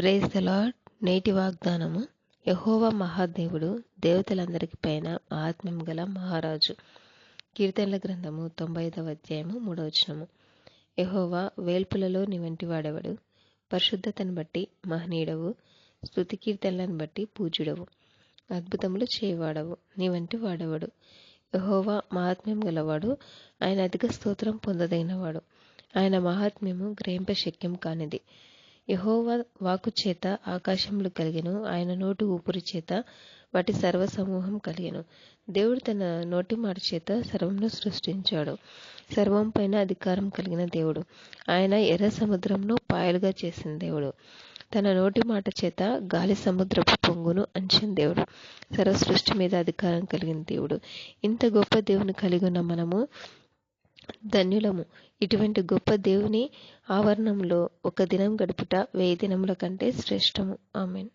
Praise the lord. నేటి వాగ్దానము యహోవ మహాదేవుడు దేవతలందరికి పైన ఆత్మ్యం గల మహారాజు. కీర్తనల గ్రంథము తొంభై ఐదవ అధ్యాయము మూడవచనము యహోవా వేల్పులలో నీ వంటి వాడెవడు? పరిశుద్ధతను బట్టి మహనీయుడవు స్థుతి కీర్తనలను బట్టి పూజుడవు అద్భుతములు చేయవాడవు నీ వంటి వాడెవడు? యహోవా మహాత్మ్యం గలవాడు ఆయన అధిక స్తోత్రం పొందదగినవాడు. ఆయన మహాత్మ్యము గ్రహింప శక్యం కానిది. యహోవా వాకు చేత ఆకాశములు కలిగెను ఆయన నోటి ఊపిరి చేత వాటి సర్వ సమూహం కలిగెను. దేవుడు తన నోటి మాట చేత సర్వమును సృష్టించాడు. సర్వం పైన అధికారం కలిగిన దేవుడు. ఆయన ఎర్ర సముద్రంను పాయలుగా చేసిన దేవుడు. తన నోటి మాట చేత గాలి సముద్రపు పొంగును అంచిన దేవుడు. సర్వ సృష్టి మీద అధికారం కలిగిన దేవుడు. ఇంత గొప్ప దేవుని కలిగి ఉన్న మనము ధన్యులము. ఇటువంటి గొప్ప దేవుని ఆవరణంలో ఒక దినం గడుపుట వెయ్యి దినముల కంటే శ్రేష్టము. ఆమెన్.